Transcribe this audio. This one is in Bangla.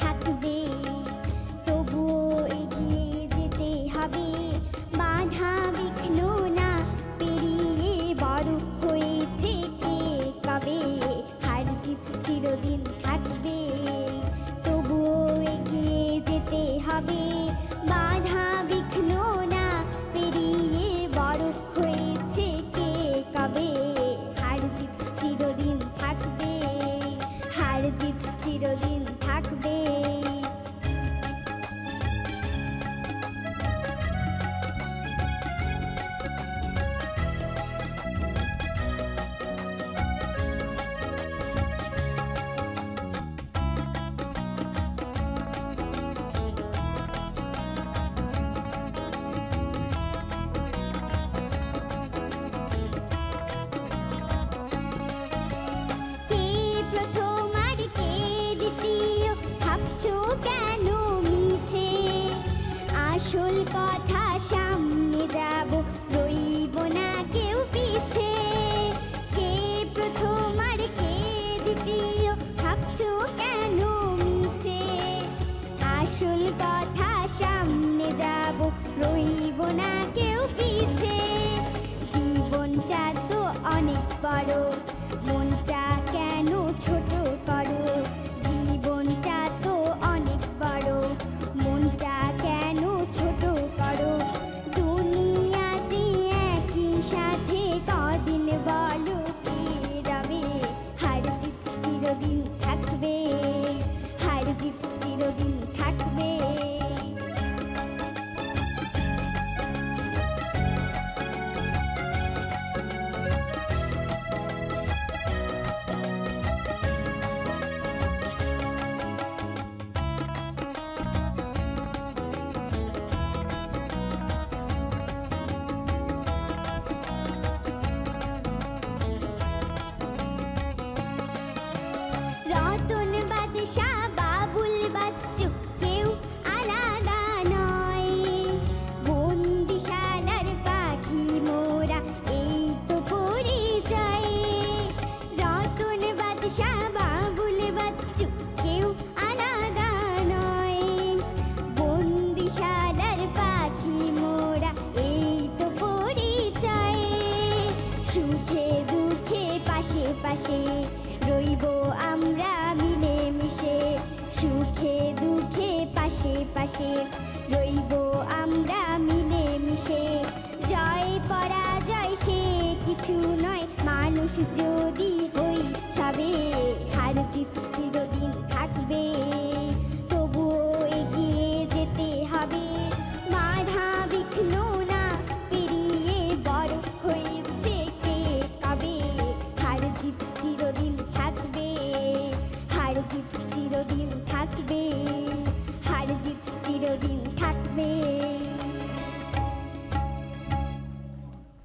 থাকবে। তবুও এগিয়ে যেতে হবে। বিঘ্ন না পেরিয়ে হয়েছে কে কবে? চিরদিন থাকবে। তবুও এগিয়ে যেতে হবে। বিঘ্ন না পেরিয়ে হয়েছে কে কবে? চিরদিন থাকবে। চিরদিন আসল কথা সামনে যাব রইব না কেউ পিছে। জীবনটা তো অনেক বড় মনটা বাদশা বাবুল বাচ্চু, কেউ আলাদা নয়। পাখি এই তো সুখে পাশে পাশে রইব আমরা মিলে মিশে সুখে দুঃখে পাশে পাশে রইব আমরা মিলে মিশে জয় সে কিছু নয়, মানুষ যদি হার জিত চিরদিন থাকবে।